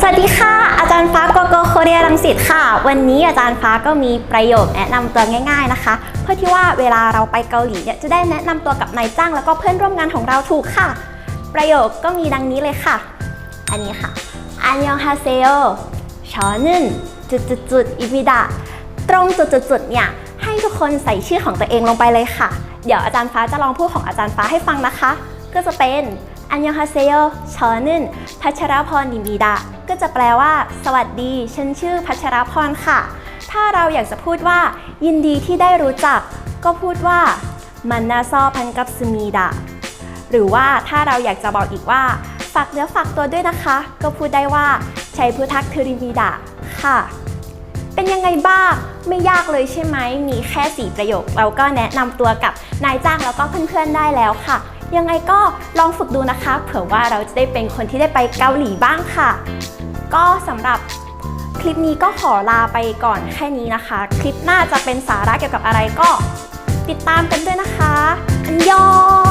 สวัสดีค่ะ อาจารย์ฟ้าโกโกโคเรียรังสิตค่ะ วันนี้อาจารย์ฟ้าก็มีประโยคแนะนำตัวง่าย ๆนะคะ เพื่อที่ว่าเวลาเราไปเกาหลีเนี่ยจะได้แนะนำตัวกับนายจ้างแล้วก็เพื่อนร่วมงานของเราถูกค่ะ ประโยคก็มีดังนี้เลยค่ะ อันนี้ค่ะอันยองฮาเซโอชอนึนจุดจุดจุดอิมิดะตรงจุดจุดจุดเนี่ยให้ทุกคนใส่ชื่อของตัวเองลงไปเลยค่ะ เดี๋ยวอาจารย์ฟ้าจะลองพูดของอาจารย์ฟ้าให้ฟังนะคะ ก็จะเป็น อันยองฮาเซโอชอนึนพัชรพรนิมิดะ ก็จะแปลว่า สวัสดี ฉันชื่อพัชรพรค่ะ ถ้าเราอยากจะพูดว่า ยินดีที่ได้รู้จัก ก็พูดว่ามันนาซอพันกับสมีดะ หรือว่าถ้าเราอยากจะบอกอีกว่า ฝากเนื้อฝากตัวด้วยนะคะ ก็พูดได้ว่าชัยพุทักทริมิดะค่ะ เป็นยังไงบ้าง ไม่ยากเลยใช่ไหม มีแค่ 4 ประโยค เราก็แนะนำตัวกับนายจ้างแล้วก็เพื่อนๆได้แล้วค่ะ ยังไงก็ลองฝึกดูนะคะ เผื่อว่าเราจะได้เป็นคนที่ได้ไปเกาหลีบ้างค่ะ ก็สำหรับคลิปนี้ก็ขอลาไปก่อนแค่นี้นะคะ คลิปหน้าจะเป็นสาระเกี่ยวกับอะไรก็ ติดตามกันด้วยนะคะ อันยอง